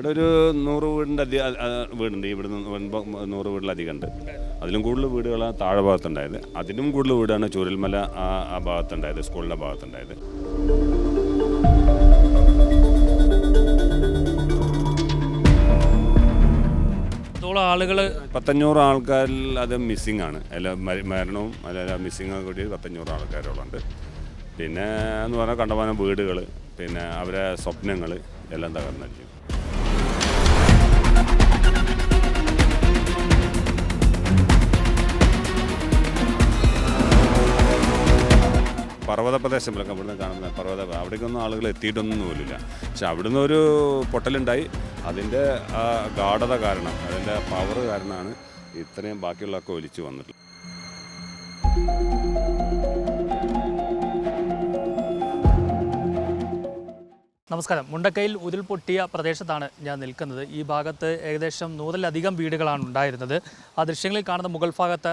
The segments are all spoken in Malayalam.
ഇവിടെ ഒരു നൂറ് വീടിന്റെ അധികം വീടുണ്ട്. ഇവിടുന്ന് നൂറ് വീടിലധികം ഉണ്ട് അതിലും കൂടുതൽ വീടുകളാണ് താഴെ ഭാഗത്തുണ്ടായത്. അതിലും കൂടുതൽ വീടാണ് ചൂരൽമല ആ ആ ഭാഗത്തുണ്ടായത് സ്കൂളിന്റെ ഭാഗത്തുണ്ടായത്. ആളുകൾ പത്തഞ്ഞൂറ് ആൾക്കാരിൽ അത് മിസ്സിംഗ് ആണ്. അല്ല മരണവും അല്ല മിസ്സിംഗ് കൂടി പത്തഞ്ഞൂറ് ആൾക്കാരോളുണ്ട് പിന്നെ എന്ന് പറഞ്ഞാൽ കണ്ടമാനം വീടുകൾ പിന്നെ അവരെ സ്വപ്നങ്ങൾ എല്ലാം തകർന്നിരിക്കും പർവത പ്രദേശങ്ങളൊക്കെ ഇവിടുന്ന് കാണുന്ന പർവത അവിടേക്കൊന്നും ആളുകൾ എത്തിയിട്ടൊന്നും പോലില്ല. പക്ഷെ അവിടുന്ന് ഒരു പൊട്ടലുണ്ടായി. അതിന്റെ ആ ഗാഠത കാരണം അതിന്റെ പവർ കാരണമാണ് ഇത്രയും ബാക്കിയുള്ളതൊക്കെ ഒലിച്ചു വന്നിട്ടുള്ളത്. നമസ്കാരം. മുണ്ടക്കയിൽ ഉരുൾപൊട്ടിയ പ്രദേശത്താണ് ഞാൻ നിൽക്കുന്നത്. ഈ ഭാഗത്ത് ഏകദേശം നൂറിലധികം വീടുകളാണ് ഉണ്ടായിരുന്നത്. ആ ദൃശ്യങ്ങളിൽ കാണുന്ന മുകൾ ഭാഗത്ത്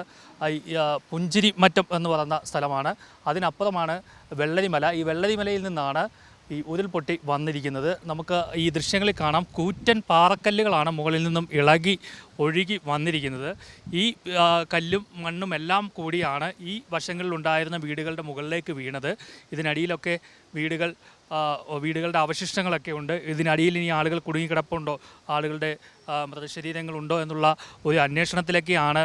പുഞ്ചിരി മറ്റം എന്ന് പറയുന്ന സ്ഥലമാണ്. അതിനപ്പുറമാണ് വെള്ളരിമല. ഈ വെള്ളരിമലയിൽ നിന്നാണ് ഈ ഉരുൾപൊട്ടി വന്നിരിക്കുന്നത്. നമുക്ക് ഈ ദൃശ്യങ്ങളിൽ കാണാം. കൂറ്റൻ പാറക്കല്ലുകളാണ് മുകളിൽ നിന്നും ഇളകി ഒഴുകി വന്നിരിക്കുന്നത്. ഈ കല്ലും മണ്ണും എല്ലാം കൂടിയാണ് ഈ വശങ്ങളിലുണ്ടായിരുന്ന വീടുകളുടെ മുകളിലേക്ക് വീണത്. ഇതിനടിയിലൊക്കെ വീടുകൾ വീടുകളുടെ അവശിഷ്ടങ്ങളൊക്കെ ഉണ്ട്. ഇതിനടിയിൽ ഇനി ആളുകൾ കുടുങ്ങിക്കിടപ്പുണ്ടോ? ആളുകളുടെ മൃതശരീരങ്ങളുണ്ടോ എന്നുള്ള ഒരു അന്വേഷണത്തിലേക്കാണ്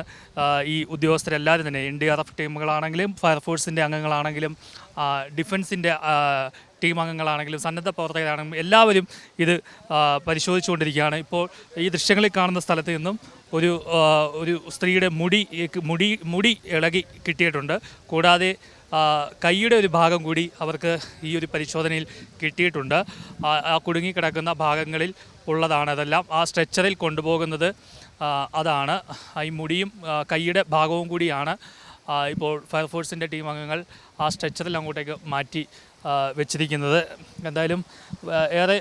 ഈ ഉദ്യോഗസ്ഥരെല്ലാവരും തന്നെ. എൻ ഡി ആർ എഫ് ടീമുകളാണെങ്കിലും ഫയർഫോഴ്സിന്റെ അംഗങ്ങളാണെങ്കിലും ഡിഫൻസിന്റെ ടീം അംഗങ്ങളാണെങ്കിലും സന്നദ്ധ പ്രവർത്തകരാണെങ്കിലും എല്ലാവരും ഇത് പരിശോധിച്ചുകൊണ്ടിരിക്കുകയാണ്. ഇപ്പോൾ ഈ ദൃശ്യങ്ങളിൽ കാണുന്ന സ്ഥലത്ത് നിന്നും ഒരു ഒരു സ്ത്രീയുടെ മുടി മുടി മുടി ഇളകി കിട്ടിയിട്ടുണ്ട്. കൂടാതെ കൈയുടെ ഒരു ഭാഗം കൂടി അവർക്ക് ഈ ഒരു പരിശോധനയിൽ കിട്ടിയിട്ടുണ്ട്. ആ കുടുങ്ങിക്കിടക്കുന്ന ഭാഗങ്ങളിൽ ഉള്ളതാണ് അതെല്ലാം. ആ സ്ട്രെച്ചറിൽ കൊണ്ടുപോകുന്നത് അതാണ്. ഈ മുടിയും കൈയുടെ ഭാഗവും കൂടിയാണ് ഇപ്പോൾ ഫയർഫോഴ്സിന്റെ ടീം അംഗങ്ങൾ ആ സ്ട്രെച്ചറിൽ അങ്ങോട്ടേക്ക് മാറ്റി വെച്ചിരിക്കുന്നത്. എന്തായാലും ഏറെ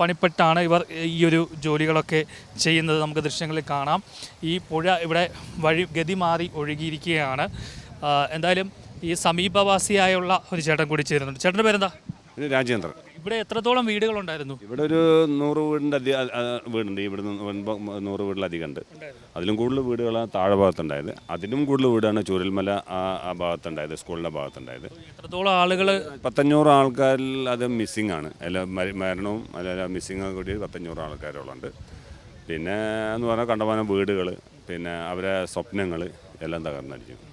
പണിപ്പെട്ടാണ് ഇവർ ഈ ഒരു ജോലികളൊക്കെ ചെയ്യുന്നത്. നമുക്ക് ദൃശ്യങ്ങളിൽ കാണാം. ഈ പുഴ ഇവിടെ വഴി ഗതി മാറി ഒഴുകിയിരിക്കുകയാണ്. എന്തായാലും ഈ സമീപവാസിയായുള്ള ഒരു ചേട്ടൻ കൂടി ചേരുന്നുണ്ട്. ചേട്ടന്റെ പേരെന്താ? രാജേന്ദ്രൻ. ഇവിടെ എത്രത്തോളം വീടുകളുണ്ടായിരുന്നു? ഇവിടെ ഒരു നൂറ് വീടിന്റെ അധികം വീടുണ്ട്. ഇവിടുന്ന് ഒൻപത് നൂറ് വീടിലധികം ഉണ്ട് അതിലും കൂടുതൽ വീടുകളാണ് താഴെ ഭാഗത്തുണ്ടായത്. അതിലും കൂടുതൽ വീടാണ് ചൂരൽമല ആ ആ ഭാഗത്തുണ്ടായത് സ്കൂളിന്റെ ഭാഗത്തുണ്ടായത്. എത്രത്തോളം ആളുകൾ പത്തഞ്ഞൂറ് ആൾക്കാരിൽ അത് മിസ്സിംഗ് ആണ്. മര- മരണവും അല്ല മിസ്സിംഗ് കൂടി പത്തഞ്ഞൂറ് ആൾക്കാരോളുണ്ട് പിന്നെ എന്ന് പറഞ്ഞാൽ കണ്ടമാനം വീടുകൾ പിന്നെ അവരെ സ്വപ്നങ്ങൾ എല്ലാം തകർന്നടിക്കും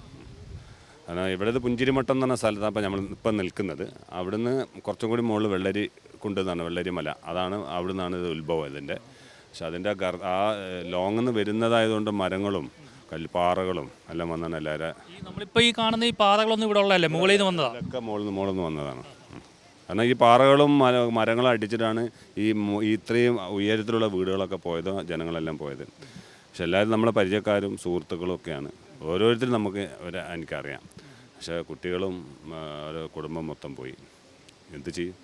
കാരണം ഇവിടെ പുഞ്ചിരിമട്ടം എന്ന് പറഞ്ഞ സ്ഥലത്താണ് അപ്പോൾ നമ്മൾ ഇപ്പം നിൽക്കുന്നത്. അവിടുന്ന് കുറച്ചും കൂടി മുകളിൽ വെള്ളരി കൊണ്ടുവന്നാണ് വെള്ളരി മല. അതാണ് അവിടെ നിന്നാണ് ഇത് ഉത്ഭവം ഇതിന്റെ പക്ഷെ അതിന്റെ ആ ലോങ്ങിൽ നിന്ന് വരുന്നതായതുകൊണ്ട് മരങ്ങളും കൽപ്പാറകളും എല്ലാം വന്നാണ് എല്ലാവരും നമ്മളിപ്പോൾ ഈ കാണുന്ന ഈ പാറകളൊന്നും ഇവിടെ ഉള്ളതല്ലേ? മുകളിൽ നിന്ന് വന്നതാണ് ഒക്കെ മുകളിൽ നിന്ന് മുകളിൽ നിന്ന് വന്നതാണ്. കാരണം ഈ പാറകളും മര- മരങ്ങളും അടിച്ചിട്ടാണ് ഈ ഇത്രയും ഉയരത്തിലുള്ള വീടുകളൊക്കെ പോയത് ജനങ്ങളെല്ലാം പോയത്. പക്ഷെ എല്ലാവരും നമ്മളെ പരിചയക്കാരും സുഹൃത്തുക്കളും ഒക്കെയാണ്. ഓരോരുത്തരും നമുക്ക് ഒരു എനിക്കറിയാം. പക്ഷേ കുട്ടികളും ഓരോ കുടുംബം മൊത്തം പോയി. എന്ത് ചെയ്യും?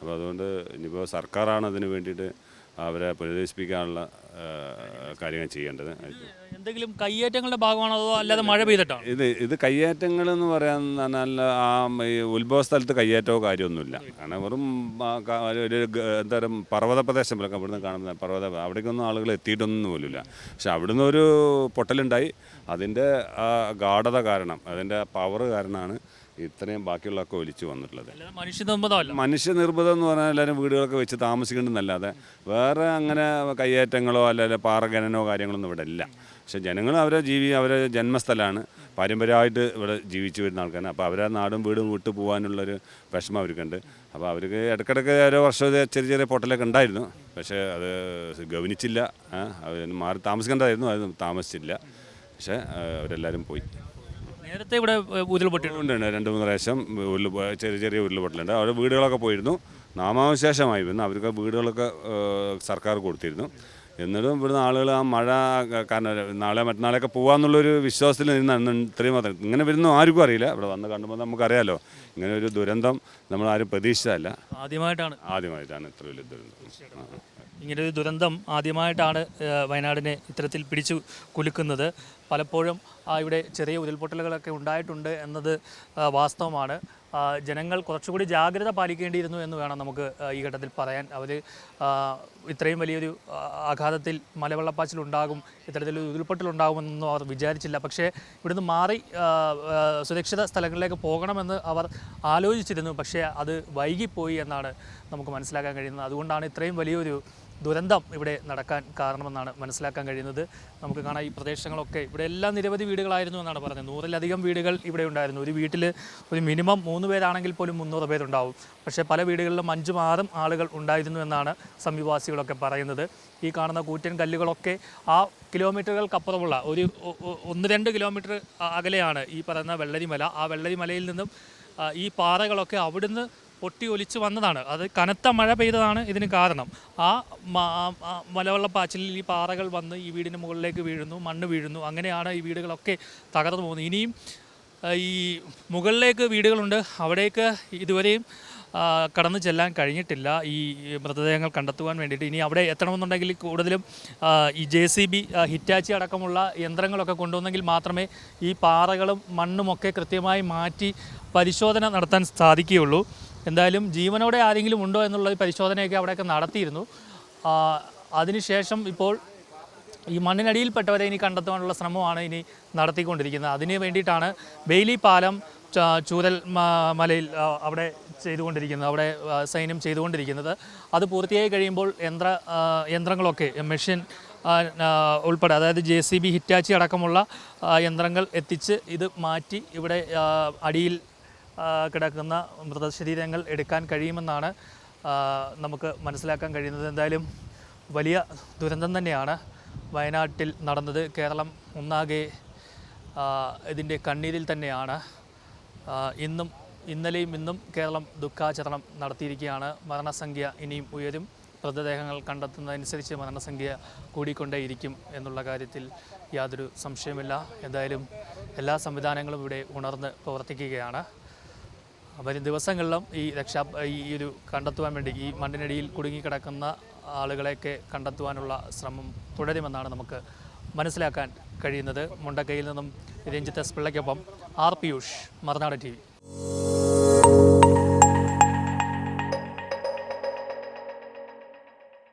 അപ്പോൾ അതുകൊണ്ട് ഇനിയിപ്പോൾ സർക്കാരാണ് അതിന് വേണ്ടിയിട്ട് അവരെ പുനരധിവസിപ്പിക്കാനുള്ള ആ, കാര്യങ്ങൾ ചെയ്യേണ്ടത്. എന്തെങ്കിലും കയ്യേറ്റങ്ങളുടെ ഭാഗമാണോ അതോ അല്ലാതെ മഴ പെയ്തിട്ടോ ഇത് ഇത് കയ്യേറ്റങ്ങൾ എന്ന് പറയാൻ പറഞ്ഞാൽ ആ ഉത്ഭവ സ്ഥലത്ത് കയ്യേറ്റമോ കാര്യമൊന്നുമില്ല. കാരണം വെറും എന്തായാലും ഒരു ഗ- എന്താ പറയുക പർവത പ്രദേശങ്ങളൊക്കെ ഇവിടുന്ന് കാണുന്ന പർവത അവിടേക്കൊന്നും ആളുകൾ എത്തിയിട്ടൊന്നും പോലുമില്ല. പക്ഷെ അവിടുന്ന് ഒരു പൊട്ടലുണ്ടായി. അതിന്റെ ആ ഗാഠത കാരണം അതിന്റെ പവർ കാരണമാണ് ഇത്രയും ബാക്കിയുള്ളതൊക്കെ ഒലിച്ചു വന്നിട്ടുള്ളത്. അല്ലാതെ മനുഷ്യ നിർബന്ധം മനുഷ്യനിർമ്മിതം എന്ന് പറഞ്ഞാൽ എല്ലാവരും വീടുകളൊക്കെ വെച്ച് താമസിക്കേണ്ടെന്നല്ലാതെ വേറെ അങ്ങനെ കയ്യേറ്റങ്ങളോ അല്ലെങ്കിൽ പാറഖനനോ കാര്യങ്ങളൊന്നും ഇവിടെ ഇല്ല. പക്ഷെ ജനങ്ങൾ അവരെ ജീവി അവരെ ജന്മസ്ഥലമാണ് പാരമ്പര്യമായിട്ട് ഇവിടെ ജീവിച്ചു വരുന്ന ആൾക്കാരാണ്. അപ്പോൾ അവരെ നാടും വീടും വിട്ടു പോകാനുള്ളൊരു വിഷമം അവർക്കുണ്ട്. അപ്പോൾ അവർക്ക് ഇടയ്ക്കിടയ്ക്ക് ഓരോ വർഷം ചെറിയ ചെറിയ പൊട്ടലൊക്കെ ഉണ്ടായിരുന്നു. പക്ഷേ അത് ഗവനിച്ചില്ല അവർ മാറി താമസിക്കേണ്ടതായിരുന്നു. അത് താമസിച്ചില്ല. പക്ഷേ അവരെല്ലാവരും പോയി. നേരത്തെ ഇവിടെ ഉരുൾപൊട്ടിട്ടുണ്ട്. രണ്ട് മൂന്ന് പ്രാവശ്യം ചെറിയ ചെറിയ ഉരുൾപൊട്ടലുണ്ട് അവിടെ വീടുകളൊക്കെ പോയിരുന്നു. നാമാവശേഷമായി വന്നു അവർക്ക് വീടുകളൊക്കെ സർക്കാർ കൊടുത്തിരുന്നു. എന്നിട്ടും ഇവിടുന്ന് ആളുകൾ ആ മഴ കാരണം നാളെ മറ്റന്നാളെയൊക്കെ പോകാമെന്നുള്ളൊരു വിശ്വാസത്തിൽ നിന്നാണ് ഇത്രയും മാത്രം. ഇങ്ങനെ വരുന്നു ആർക്കും അറിയില്ല. ഇവിടെ വന്ന് കണ്ടുമ്പോൾ നമുക്കറിയാലോ ഇങ്ങനെ ഒരു ദുരന്തം നമ്മൾ ആരും പ്രതീക്ഷിച്ചതല്ല. ആദ്യമായിട്ടാണ്. ആദ്യമായിട്ടാണ് ഇത്ര വലിയ ദുരന്തം. ആ. ഒരു ദുരന്തം ആദ്യമായിട്ടാണ് വയനാടിനെ ഇത്തരത്തിൽ പിടിച്ചു കുലുക്കുന്നത്. പലപ്പോഴും ഇവിടെ ചെറിയ ഉരുൾപൊട്ടലുകളൊക്കെ ഉണ്ടായിട്ടുണ്ട് എന്നത് വാസ്തവമാണ്. ജനങ്ങൾ കുറച്ചുകൂടി ജാഗ്രത പാലിക്കേണ്ടിയിരുന്നു എന്ന് വേണം നമുക്ക് ഈ ഘട്ടത്തിൽ പറയാൻ. അവർ ഇത്രയും വലിയൊരു ആഘാതത്തിൽ മലവെള്ളപ്പാച്ചിലുണ്ടാകും ഇത്തരത്തിലൊരു ഉരുൾപൊട്ടൽ ഉണ്ടാകുമെന്നൊന്നും അവർ വിചാരിച്ചില്ല. പക്ഷേ ഇവിടുന്ന് മാറി സുരക്ഷിത സ്ഥലങ്ങളിലേക്ക് പോകണമെന്ന് അവർ ആലോചിച്ചിരുന്നു. പക്ഷേ അത് വൈകിപ്പോയി എന്നാണ് നമുക്ക് മനസ്സിലാക്കാൻ കഴിയുന്നത്. അതുകൊണ്ടാണ് ഇത്രയും വലിയൊരു ദുരന്തം ഇവിടെ നടക്കാൻ കാരണമെന്നാണ് മനസ്സിലാക്കാൻ കഴിയുന്നത്. നമുക്ക് കാണാം ഈ പ്രദേശങ്ങളൊക്കെ ഇവിടെ എല്ലാം നിരവധി വീടുകളായിരുന്നു എന്നാണ് പറഞ്ഞത് നൂറിലധികം വീടുകൾ ഇവിടെ ഉണ്ടായിരുന്നു. ഒരു വീട്ടിൽ ഒരു മിനിമം മൂന്ന് പേരാണെങ്കിൽ പോലും മുന്നൂറ് പേരുണ്ടാവും. പക്ഷേ പല വീടുകളിലും അഞ്ചും ആറും ആളുകൾ ഉണ്ടായിരുന്നു എന്നാണ് സമീപവാസികളൊക്കെ പറയുന്നത്. ഈ കാണുന്ന കൂറ്റൻ കല്ലുകളൊക്കെ ആ കിലോമീറ്ററുകൾക്കപ്പുറമുള്ള ഒരു ഒന്ന് രണ്ട് കിലോമീറ്റർ അകലെയാണ് ഈ പറയുന്ന വെള്ളരിമല. ആ വെള്ളരിമലയിൽ നിന്നും ഈ പാറകളൊക്കെ അവിടുന്ന് പൊട്ടി ഒലിച്ച് വന്നതാണ്. അത് കനത്ത മഴ പെയ്തതാണ് ഇതിന് കാരണം. ആ മലവെള്ളപ്പാച്ചിലിൽ ഈ പാറകൾ വന്ന് ഈ വീടിന് മുകളിലേക്ക് വീഴുന്നു മണ്ണ് വീഴുന്നു. അങ്ങനെയാണ് ഈ വീടുകളൊക്കെ തകർന്നു പോകുന്നത്. ഇനിയും ഈ മുകളിലേക്ക് വീടുകളുണ്ട്. അവിടേക്ക് ഇതുവരെയും കടന്നു ചെല്ലാൻ കഴിഞ്ഞിട്ടില്ല. ഈ മൃതദേഹങ്ങൾ കണ്ടെത്തുവാൻ വേണ്ടിയിട്ട്. ഇനി അവിടെ എത്തണമെന്നുണ്ടെങ്കിൽ കൂടുതലും ഈ ജെ സി ബി ഹിറ്റാച്ചി അടക്കമുള്ള യന്ത്രങ്ങളൊക്കെ കൊണ്ടുവന്നെങ്കിൽ മാത്രമേ ഈ പാറകളും മണ്ണുമൊക്കെ കൃത്യമായി മാറ്റി പരിശോധന നടത്താൻ സാധിക്കുകയുള്ളൂ. എന്തായാലും ജീവനോടെ ആരെങ്കിലും ഉണ്ടോ എന്നുള്ള പരിശോധനയൊക്കെ അവിടെയൊക്കെ നടത്തിയിരുന്നു. അതിനുശേഷം ഇപ്പോൾ ഈ മണ്ണിനടിയിൽപ്പെട്ടവരെ ഇനി കണ്ടെത്താനുള്ള ശ്രമമാണ് ഇനി നടത്തിക്കൊണ്ടിരിക്കുന്നത്. അതിന് വേണ്ടിയിട്ടാണ് ബെയിലി പാലം ചൂരൽ മലയിൽ അവിടെ ചെയ്തുകൊണ്ടിരിക്കുന്നത്. അവിടെ സൈന്യം ചെയ്തുകൊണ്ടിരിക്കുന്നത്. അത് പൂർത്തിയായി കഴിയുമ്പോൾ യന്ത്ര യന്ത്രങ്ങളൊക്കെ മെഷീൻ ഉൾപ്പെടെ അതായത് ജെ സി ബി ഹിറ്റാച്ചി അടക്കമുള്ള യന്ത്രങ്ങൾ എത്തിച്ച് ഇത് മാറ്റി ഇവിടെ അടിയിൽ കിടക്കുന്ന മൃതശരീരങ്ങൾ എടുക്കാൻ കഴിയുമെന്നാണ് നമുക്ക് മനസ്സിലാക്കാൻ കഴിയുന്നത്. എന്തായാലും വലിയ ദുരന്തം തന്നെയാണ് വയനാട്ടിൽ നടന്നത്. കേരളം ഒന്നാകെ ഇതിന്റെ കണ്ണീരിൽ തന്നെയാണ്. ഇന്നും ഇന്നലെയും ഇന്നും കേരളം ദുഃഖാചരണം നടത്തിയിരിക്കുകയാണ്. മരണസംഖ്യ ഇനിയും ഉയരും. മൃതദേഹങ്ങൾ കണ്ടെത്തുന്നതനുസരിച്ച് മരണസംഖ്യ കൂടിക്കൊണ്ടേയിരിക്കും എന്നുള്ള കാര്യത്തിൽ യാതൊരു സംശയമില്ല എന്തായാലും എല്ലാ സംവിധാനങ്ങളും ഇവിടെ ഉണർന്ന് പ്രവർത്തിക്കുകയാണ്. വരും ദിവസങ്ങളിലും ഈ രക്ഷാ ഈ ഒരു കണ്ടെത്തുവാൻ വേണ്ടി ഈ മണ്ണിനടിയിൽ കുടുങ്ങിക്കിടക്കുന്ന ആളുകളെയൊക്കെ കണ്ടെത്തുവാനുള്ള ശ്രമം തുടരുമെന്നാണ് നമുക്ക് മനസ്സിലാക്കാൻ കഴിയുന്നത്. മുണ്ടക്കയിൽ നിന്നും രഞ്ജിത്ത് എസ് പിള്ളയ്ക്കൊപ്പം ആർ പിയൂഷ് മറുനാട് ടി